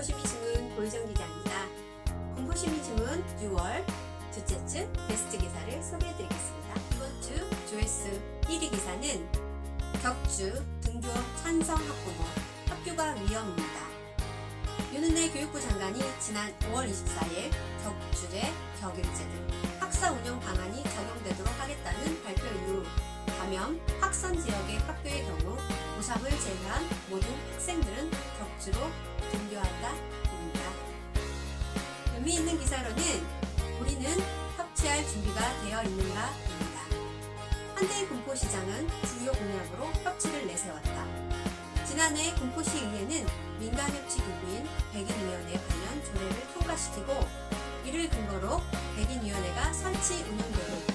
공포심이즘은 고유정 기자입니다. 공포심이즘은 6월 둘째 주 베스트 기사를 소개해드리겠습니다. 이번 주 조회수 1위 기사는 격주 등교 찬성 학부모 학교가 위험입니다. 윤은혜 교육부 장관이 지난 5월 24일 격주제, 격일제 등 학사 운영 방안이 적용되도록 하겠다는 발표 이후 감염 확산 지역의 학교의 경우 고3을 제외한 모든 학생들은 격주로 등교한다입니다. 의미 있는 기사로는 우리는 협치할 준비가 되어 있는가입니다. 한대의 공포시장은 주요 공약으로 협치를 내세웠다. 지난해 공포시의회는 민간협치기구인 백인위원회 관련 조례를 통과시키고 이를 근거로 백인위원회가 설치 운영되고 있다.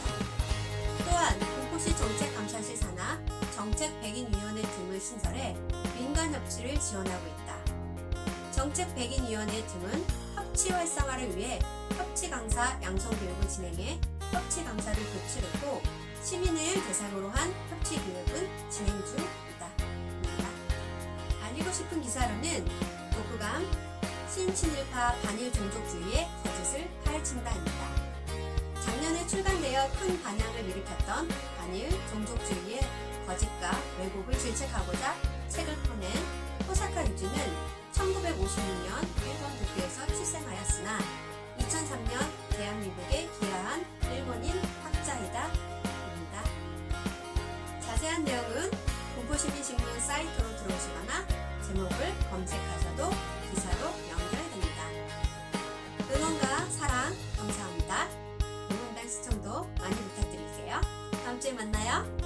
또한 공포시 정책감사실 산하 정책 백인위원회 등을 신설해 민간협치를 지원하고 있다. 정책 백인위원회 등은 협치 활성화를 위해 협치 강사 양성 교육을 진행해 협치 강사를 교출했고 시민을 대상으로 한 협치 교육은 진행 중이다. 입니다. 알리고 싶은 기사로는 독후감 신친일파 반일 종족주의의 거짓을 파헤친다입니다. 작년에 출간되어 큰 반향을 일으켰던 반일 종족주의의 거짓과 왜곡을 질책하고자 다음 주에 만나요.